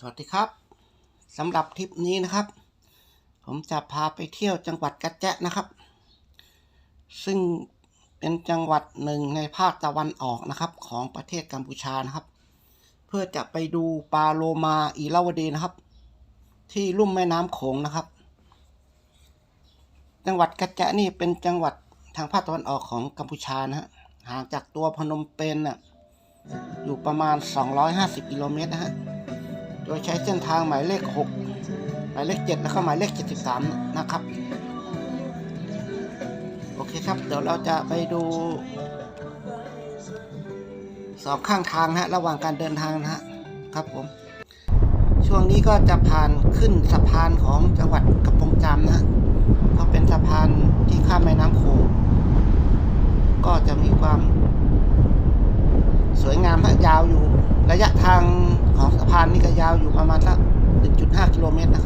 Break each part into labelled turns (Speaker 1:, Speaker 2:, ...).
Speaker 1: สวัสดีครับสำหรับทริปนี้นะครับ ผมจะพาไปเที่ยวจังหวัดกระแจะนะครับ ซึ่งเป็นจังหวัดหนึ่งในภาคตะวันออกนะครับ ของประเทศกัมพูชานะครับ เพื่อจะไปดูปลาโลมาอีลาวดีนะครับ ที่ลุ่มแม่น้ำโขงนะครับ จังหวัดกระแจะนี่เป็นจังหวัดทางภาคตะวันออกของกัมพูชานะฮะห่างจากตัวพนมเปญน่ะอยู่ประมาณ 250 กิโลเมตรนะฮะ โดยใช้เส้นทางหมายเลข 6 หมายเลข 7 แล้วก็หมายเลข 73 นะครับ โอเคครับ เดี๋ยวเราจะไปดู สองข้างทางนะระหว่างการเดินทางนะครับผม ช่วงนี้ก็จะผ่านขึ้นสะพานของจังหวัดกระปงจามนะก็เป็นสะพานที่ข้ามแม่น้ำโขงก็จะมีความ สวยงามฮะยาวอยู่ ระยะทางของสะพานนี่ก็ยาวอยู่ประมาณสัก1.5กิโลเมตรนะค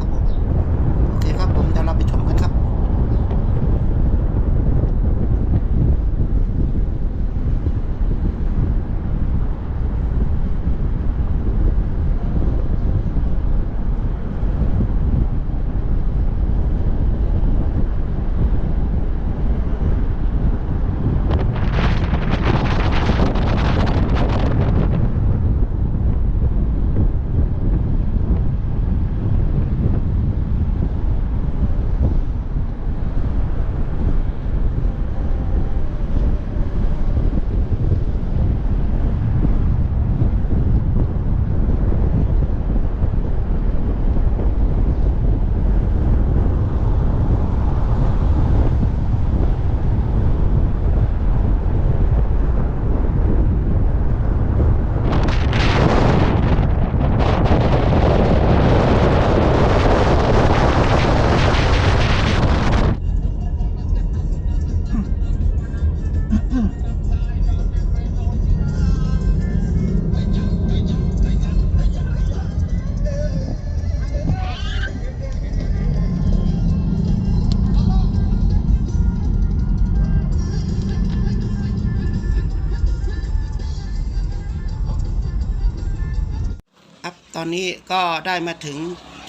Speaker 1: รับ ตอนนี้ก็ได้มาถึง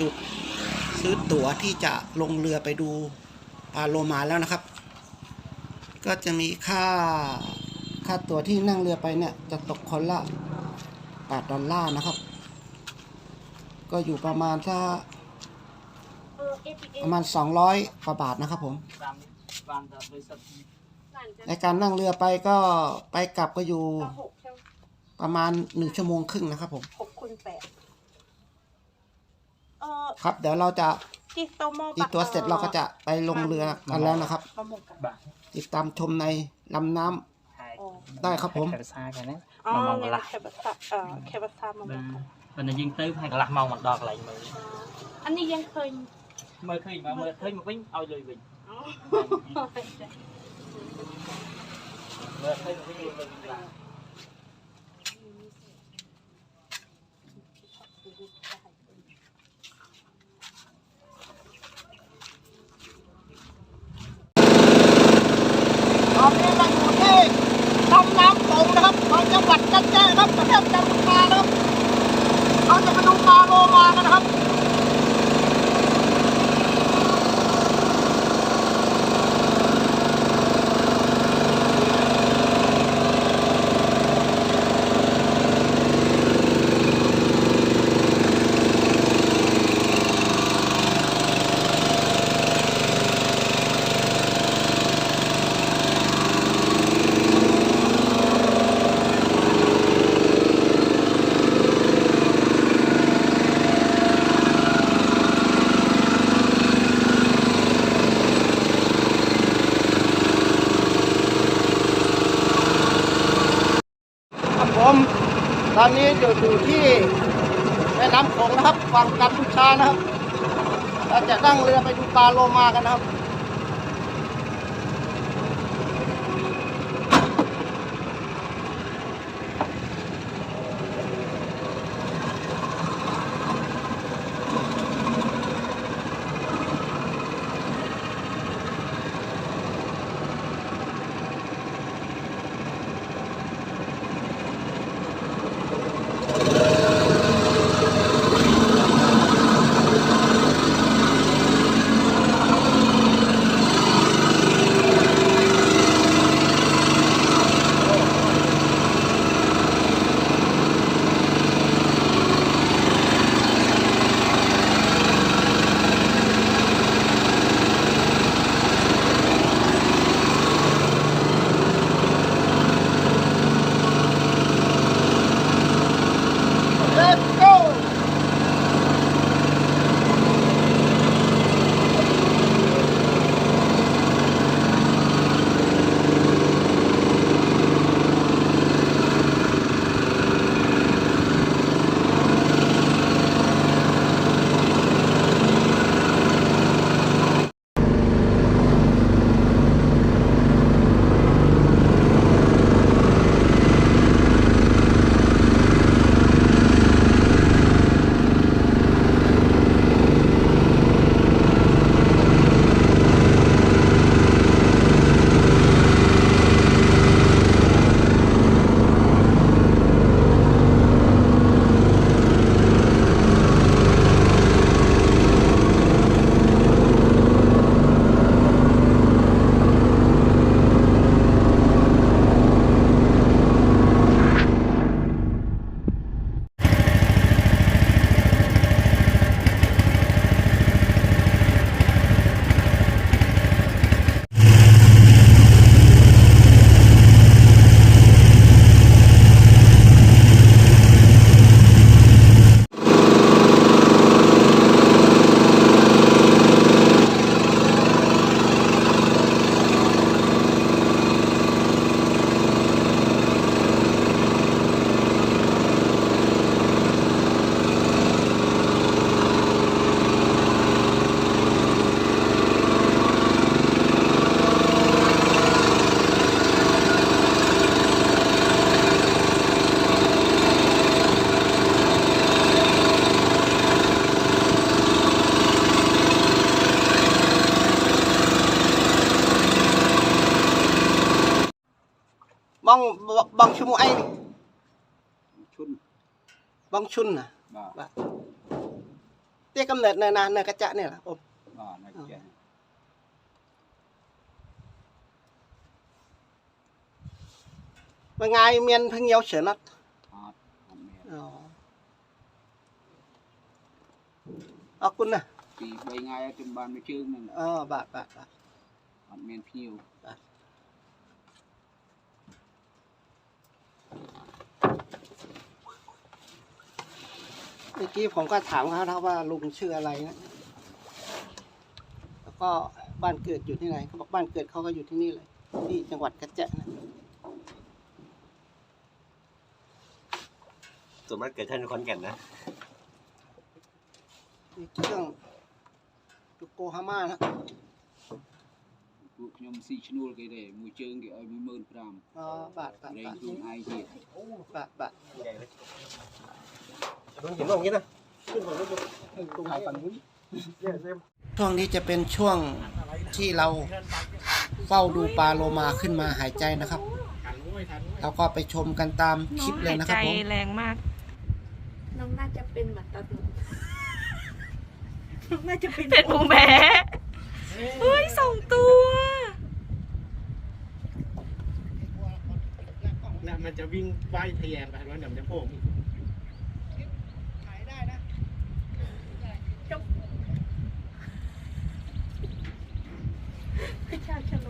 Speaker 1: จุดซื้อตั๋วที่จะลงเรือไปดูปาโลมาแล้วนะครับ ก็จะมีค่าค่าตั๋วที่นั่งเรือไปเนี่ยจะตกคนละ8ดอลลาร์นะครับ ก็อยู่ประมาณถ้าประมาณ 200กว่าบาทนะครับผมในการนั่งเรือไปก็ไปกลับก็อยู่ประมาณหนึ่งชั่วโมงครึ่งนะครับผม
Speaker 2: หคูณ เออ
Speaker 1: ครับเดี๋ยวเราจะ
Speaker 2: จิโตโม
Speaker 1: อีกตัวเสร็จเราก็จะไปลงเรือกันแล้วนะครับ
Speaker 2: ประมงกัน
Speaker 3: Vâng,
Speaker 1: ติดตามชมในลำน้ำ hai Ồ. Đây,
Speaker 3: khắp bốn. Hai xa cái đấy
Speaker 2: อ๋อ Mà นี่
Speaker 3: mong
Speaker 2: ละ
Speaker 3: là
Speaker 2: เคบัสซาเอ่อเคบัสซาประม
Speaker 3: ง
Speaker 2: กัน
Speaker 3: Và nó dính tới hai lạc mong mặt đọt lại mới
Speaker 2: อันนี้ยังเคย
Speaker 3: Mới khi mà mới thấy một bánh Ôi lùi bình
Speaker 2: อ๋อ
Speaker 3: Mới thấy một bánh lùi bình
Speaker 1: là อนนี้อยู่อยู่ที่แม่น้ำโขงนะครับฝั่งกัมพูชานะครับเราจะนั่งเรือไปดูปลาโลมากันนะครับ បងបងឈ្មោះអីនេះ
Speaker 4: ឈុន
Speaker 1: បងឈុនណា
Speaker 4: បាទ
Speaker 1: បាទទីកំណើតនៅណានៅកញ្ចក់នេះឡាបង
Speaker 4: បាទណាចេះ
Speaker 1: មួយថ្ងៃមានភ្ញៀវច្រើនអត់
Speaker 4: អត់អត់មាន
Speaker 1: អូអរគុណណាស់
Speaker 4: ពី3ថ្ងៃហើយខ្ញុំបានមួយជើងហ្នឹង
Speaker 1: អូបាទបាទបាទ
Speaker 4: អត់មានភ្ញៀវ
Speaker 1: เ มื่อกี้ผมก็ถามเขานะว่าลุงชื่ออะไรนะ แล้วก็บ้านเกิดอยู่ที่ไหนเขาบอกบ้านเกิดเขาก็อยู่ที่นี่เลย ที่จังหวัดกระจะนะ
Speaker 5: ส่วนมากเกิดขึ้นในขอนแก่นนะ
Speaker 1: มีเครื่องโยโกฮาม่านะ
Speaker 4: ពួកខ្ញុំស៊ីឈ្នួលគេទេមួយជើងគេឲ្យ15000
Speaker 1: อ๋อบาทบาท
Speaker 4: រែង
Speaker 1: บาท
Speaker 4: ខ្លួនឯងទៀត
Speaker 1: บาทบาท
Speaker 5: ลุ งเห็นว่าอย่างนี้นะ
Speaker 1: ช่วงนี้จะเป็นช่วงที่เราเฝ้าดูปลาโลมาขึ้นมาหายใจนะครับเราก็ไปชมกันตามคลิปเลยนะครับผม
Speaker 2: แรงมาก น้องน่าจะเป็นเหมือนตาตุนน้องน่าจะเป็นเป็นภูมิแพ้เฮ้ยสองตัว
Speaker 6: แล้วมันจะวิ่งว่ายทะแยงไปแล้วเดี๋ยวมันจะโผล่
Speaker 1: I can't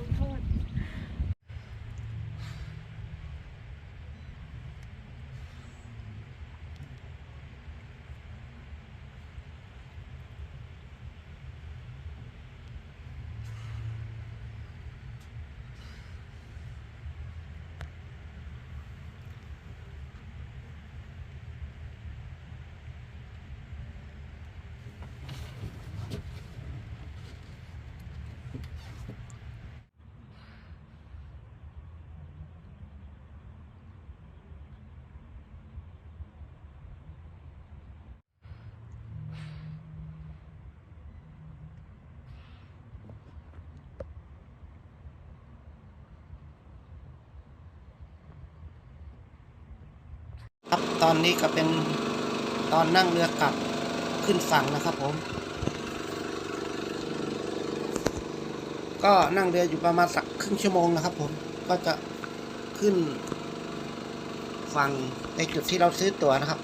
Speaker 1: ตอนนี้ก็เป็นตอนนั่งเรือกลับขึ้นฝั่งนะครับผม ก็นั่งเรืออยู่ประมาณสักครึ่งชั่วโมงนะครับผม ก็จะขึ้นฝั่งในจุดที่เราซื้อตั๋วนะครับ